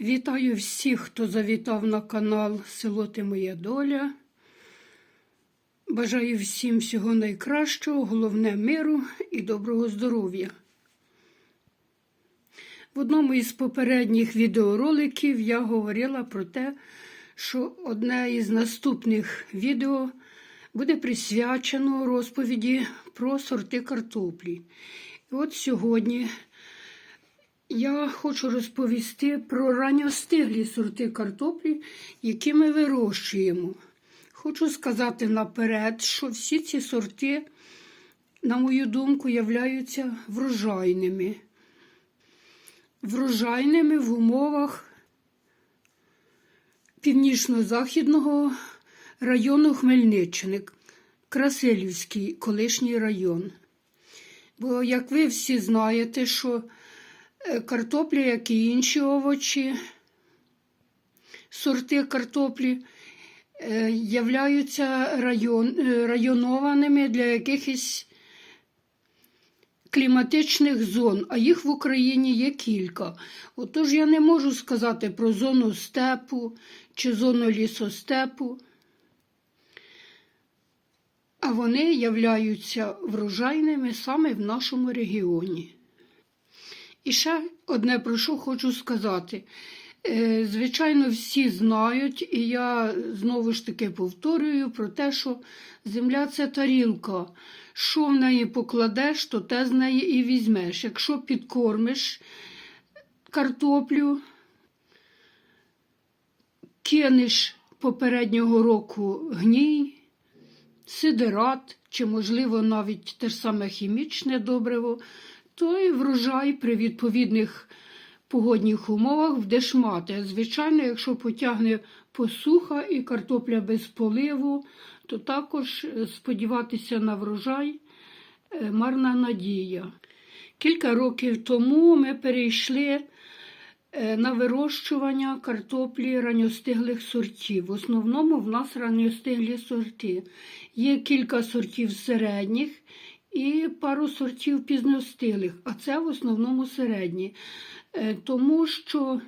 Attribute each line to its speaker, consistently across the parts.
Speaker 1: Вітаю всіх, хто завітав на канал Село Ти Моя Доля. Бажаю всім всього найкращого, головне миру і доброго здоров'я. В одному із попередніх відеороликів я говорила про те, що одне із наступних відео буде присвячено розповіді про сорти картоплі. І от сьогодні я хочу розповісти про ранньостиглі сорти картоплі, які ми вирощуємо. Хочу сказати наперед, що всі ці сорти, на мою думку, являються врожайними. Врожайними в умовах північно-західного району Хмельниччини, Красилівський колишній район. Бо, як ви всі знаєте, що картопля, як і інші овочі, сорти картоплі, е, являються район, е, районованими для якихось кліматичних зон, а їх в Україні є кілька. Отож я не можу сказати про зону степу чи зону лісостепу. А вони являються врожайними саме в нашому регіоні. І ще одне про що хочу сказати. Е, Звичайно, всі знають, і я знову ж таки повторюю про те, що земля це тарілка. Що в неї покладеш, то те з неї і візьмеш. Якщо підкормиш картоплю, кинеш попереднього року гній, сидерат, чи, можливо, навіть те ж саме хімічне добриво, то і врожай при відповідних погодних умовах будеш мати. Звичайно, якщо потягне посуха і картопля без поливу, то також сподіватися на врожай е, марна надія. Кілька років тому ми перейшли е, на вирощування картоплі ранньостиглих сортів. В основному в нас ранньостиглі сорти. Є кілька сортів середніх і пару сортів пізностиглих, а це в основному середні. Е, Тому що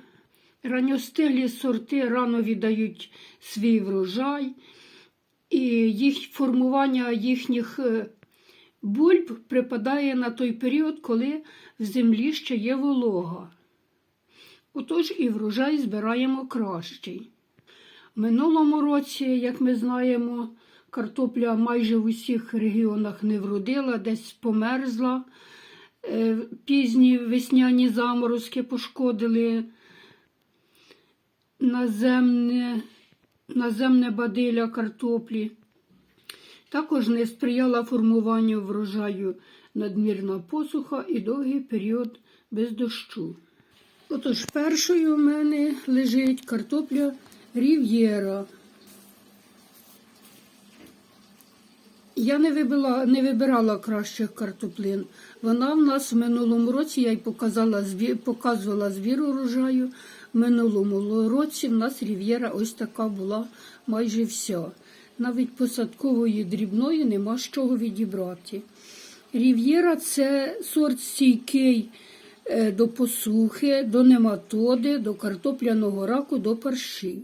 Speaker 1: ранньостиглі сорти рано віддають свій врожай, і їх формування їхніх е, бульб припадає на той період, коли в землі ще є волога. Отож і врожай збираємо кращий. Минулому році, як ми знаємо, картопля майже в усіх регіонах не вродила, десь померзла. Е, Пізні весняні заморозки пошкодили наземне, наземне бадиля картоплі. Також не сприяла формуванню врожаю надмірна посуха і довгий період без дощу. Отож, першою в мене лежить картопля Рів'єра. Я не вибила, не вибирала кращих картоплин. Вона в нас в минулому році, я й показала, показувала збір урожаю. В минулому році в нас рів'єра ось така була майже вся. Навіть посадкової дрібної нема з чого відібрати. Рів'єра це сорт стійкий е, до посухи, до нематоди, до картопляного раку, до парші.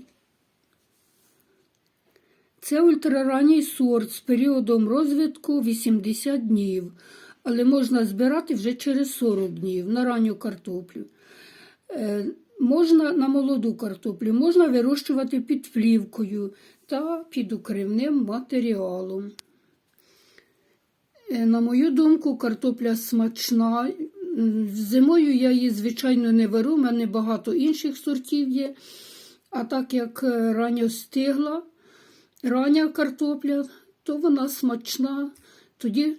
Speaker 1: Це ультраранній сорт з періодом розвитку 80 днів, але можна збирати вже через 40 днів на ранню картоплю. Е, можна на молоду картоплю, можна вирощувати під плівкою та під укривним матеріалом. Е, на мою думку, картопля смачна. Зимою я її, звичайно, не беру, у мене багато інших сортів є. А так як е, ранньо стигла, рання картопля, то вона смачна. Тоді,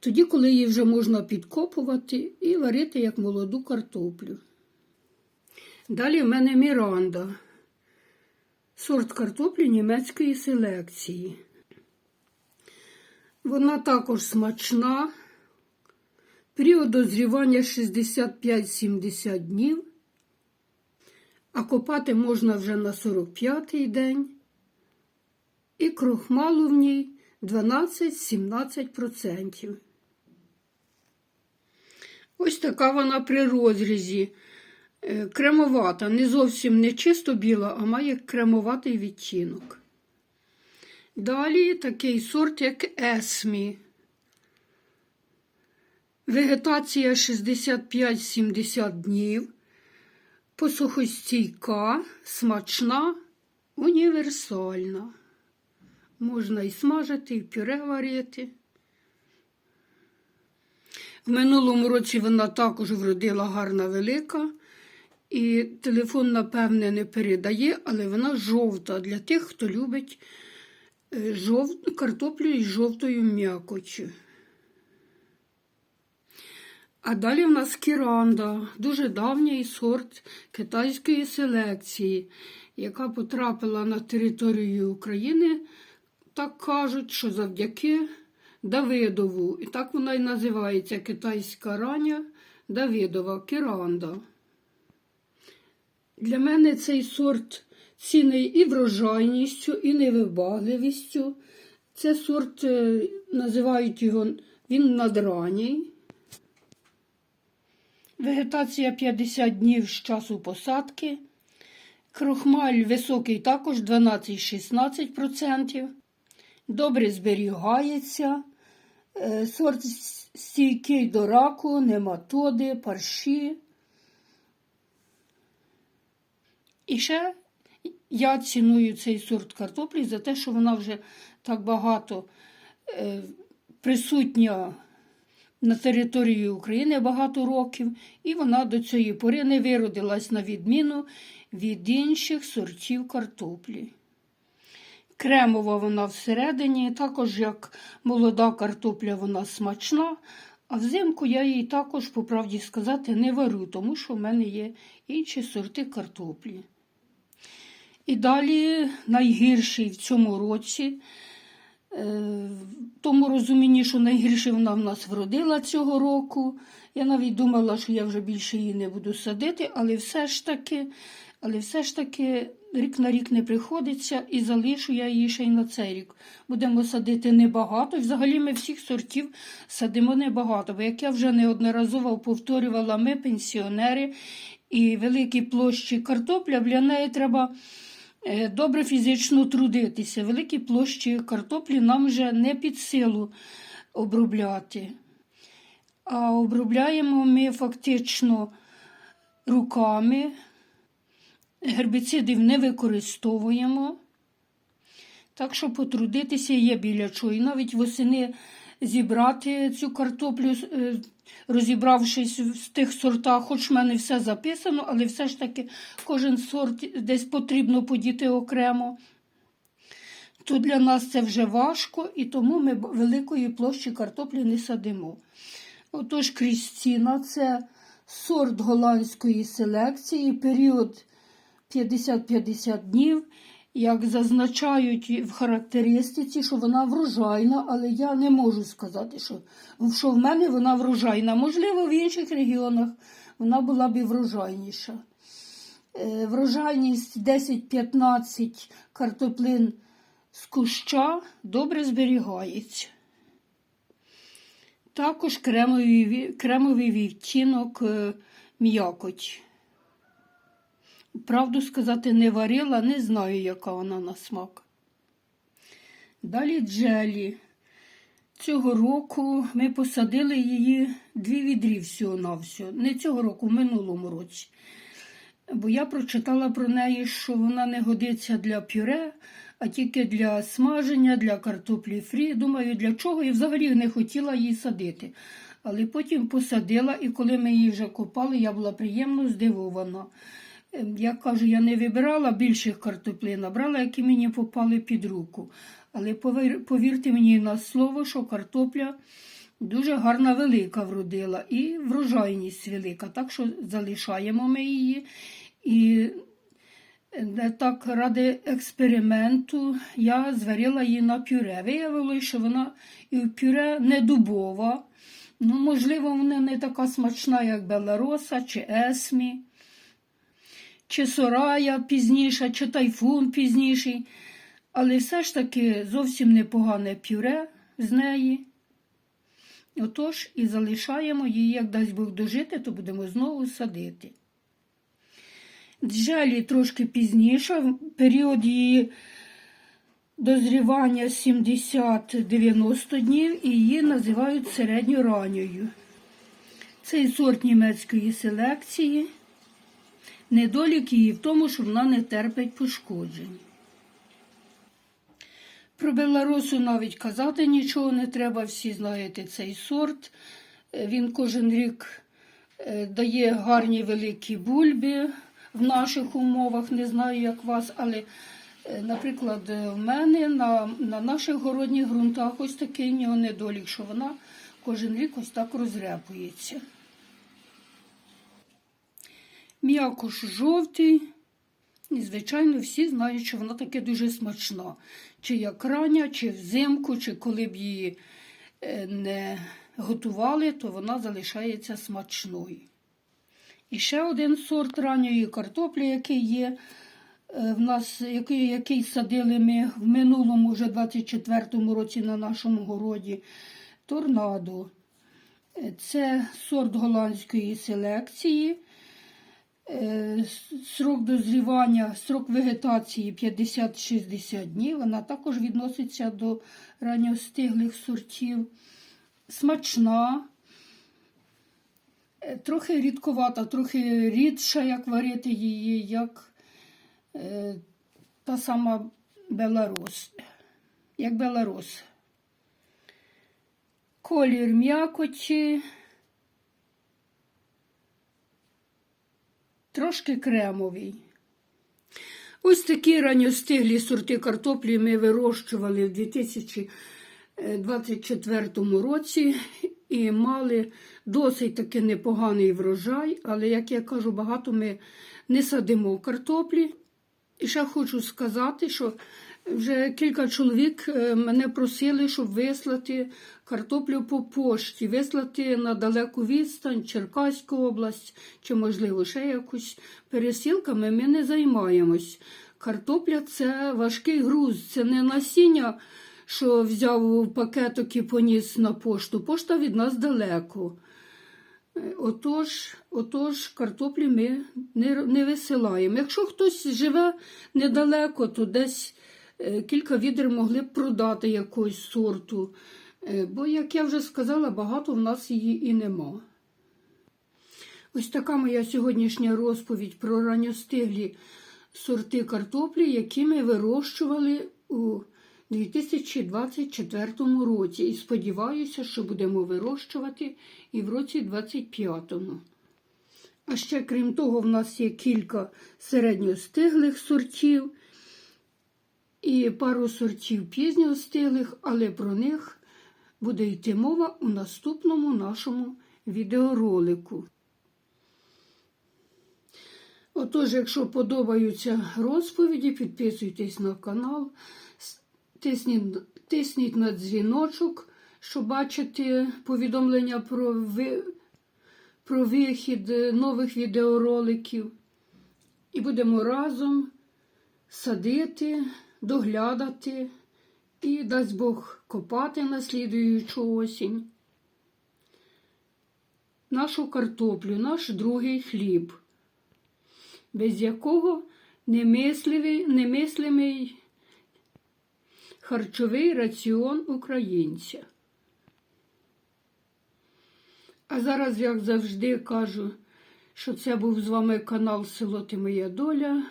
Speaker 1: тоді, коли її вже можна підкопувати і варити як молоду картоплю. Далі в мене Міранда, сорт картоплі німецької селекції. Вона також смачна. Період дозрівання 65-70 днів а копати можна вже на 45-й день. І крохмалу в ній 12-17%. Ось така вона при розрізі. Е, Кремовата, не зовсім не чисто біла, а має кремоватий відтінок. Далі такий сорт, як Есмі. Вегетація 65-70 днів. Посухостійка, смачна, універсальна. Можна і смажити, і пюре варити. В минулому році вона також вродила гарна велика. І телефон, напевне, не передає, але вона жовта для тих, хто любить е, жов... картоплю із жовтою м'якочю. А далі в нас кіранда, дуже давній сорт китайської селекції, яка потрапила на територію України, так кажуть, що завдяки Давидову. І так вона і називається китайська рання Давидова кіранда. Для мене цей сорт цінний і врожайністю, і невибагливістю. Це сорт, е, називають його, він надранній. Вегетація 50 днів з часу посадки. Крохмаль високий також 12-16%. Добре зберігається. Е, Сорт стійкий до раку, нематоди, парші. І ще я ціную цей сорт картоплі за те, що вона вже так багато е, присутня на території України багато років, і вона до цієї пори не виродилась на відміну від інших сортів картоплі. Кремова вона всередині, також як молода картопля, вона смачна. А взимку я її також, по правді сказати, не варю, тому що в мене є інші сорти картоплі. І далі найгірший в цьому році, е, тому розумінні, що найгірше вона в нас вродила цього року. Я навіть думала, що я вже більше її не буду садити, але все ж таки, але все ж таки рік на рік не приходиться і залишу я її ще й на цей рік. Будемо садити небагато. Взагалі ми всіх сортів садимо небагато. Бо як я вже неодноразово повторювала, ми пенсіонери і великі площі картопля, для неї треба. Е, Добре фізично трудитися. Великі площі картоплі нам вже не під силу обробляти. А обробляємо ми фактично руками, гербіцидів не використовуємо. Так що потрудитися є біля чого. І навіть восени зібрати цю картоплю, е, розібравшись в тих сортах, хоч в мене все записано, але все ж таки кожен сорт десь потрібно подіти окремо. То для нас це вже важко, і тому ми великої площі картоплі не садимо. Отож, Крістіна це сорт голландської селекції, період 50-50 днів. Як зазначають в характеристиці, що вона врожайна, але я не можу сказати, що, що в мене вона врожайна. Можливо, в інших регіонах вона була б і врожайніша. Е, Врожайність 10-15 картоплин з куща добре зберігається. Також кремовий, кремовий відтінок е, м'якоть. Правду сказати, не варила, не знаю, яка вона на смак. Далі джелі. Цього року ми посадили її дві відрі всього-навсього. Не цього року, в минулому році. Бо я прочитала про неї, що вона не годиться для пюре, а тільки для смаження, для картоплі фрі. Думаю, для чого і взагалі не хотіла її садити. Але потім посадила, і коли ми її вже копали, я була приємно здивована. Я кажу, я не вибирала більших картоплин, а брала, які мені попали під руку. Але повір- повірте мені на слово, що картопля дуже гарна велика вродила і врожайність велика. Так що залишаємо ми її. І е, так ради експерименту я зварила її на пюре. Виявилося, що вона і в пюре не дубова. Ну, можливо, вона не така смачна, як Белароса чи Есмі чи Сорая пізніша, чи тайфун пізніший. Але все ж таки зовсім непогане пюре з неї. Отож, і залишаємо її, як дасть Бог дожити, то будемо знову садити. Джелі трошки пізніше, період її дозрівання 70-90 днів і її називають середньоранньою. Цей сорт німецької селекції. Недолік її в тому, що вона не терпить пошкоджень. Про беларусу навіть казати нічого не треба, всі знаєте цей сорт. Е, Він кожен рік е, дає гарні великі бульби в наших умовах, не знаю, як вас, але, е, наприклад, в мене на, на наших городніх ґрунтах ось такий недолік, що вона кожен рік ось так розряпується. М'якош жовтий. І, звичайно, всі знають, що вона таке дуже смачна. Чи як рання, чи взимку, чи коли б її е, не готували, то вона залишається смачною. І ще один сорт ранньої картоплі, який є е, в нас, який, який садили ми в минулому, вже 24-му році на нашому городі, торнадо. Це сорт голландської селекції. Е, Срок дозрівання, срок вегетації 50-60 днів. Вона також відноситься до ранньостиглих сортів. Смачна, е, трохи рідковата, трохи рідша, як варити її, як е, та сама Беларус. Як Беларус. Колір м'якоті. Трошки кремовий. Ось такі ранньостиглі сорти картоплі ми вирощували в 2024 році і мали досить таки непоганий врожай, але, як я кажу, багато ми не садимо картоплі. І ще хочу сказати, що вже кілька чоловік е, мене просили, щоб вислати картоплю по пошті, вислати на далеку відстань, Черкаську область чи, можливо, ще якусь пересілками ми не займаємось. Картопля це важкий груз, це не насіння, що взяв пакеток і поніс на пошту. Пошта від нас далеко. Е, Отож, отож, картоплі ми не, не висилаємо. Якщо хтось живе недалеко, то десь кілька відер могли б продати якогось сорту. Е, Бо, як я вже сказала, багато в нас її і нема. Ось така моя сьогоднішня розповідь про ранньостиглі сорти картоплі, які ми вирощували у 2024 році. І сподіваюся, що будемо вирощувати і в році 2025. А ще, крім того, в нас є кілька середньостиглих сортів і пару сортів пізньостиглих, але про них буде йти мова у наступному нашому відеоролику. Отож, якщо подобаються розповіді, підписуйтесь на канал, тисніть, тисніть на дзвіночок, щоб бачити повідомлення про, ви, про вихід нових відеороликів. І будемо разом садити, доглядати і, дасть Бог, копати на слідуючу осінь. Нашу картоплю, наш другий хліб без якого немислимий харчовий раціон українця. А зараз, як завжди, кажу, що це був з вами канал Село Ти Моя Доля.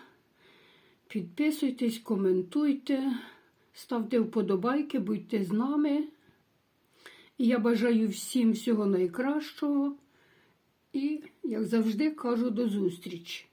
Speaker 1: Підписуйтесь, коментуйте, ставте вподобайки, будьте з нами. І я бажаю всім всього найкращого. І, як завжди, кажу до зустрічі.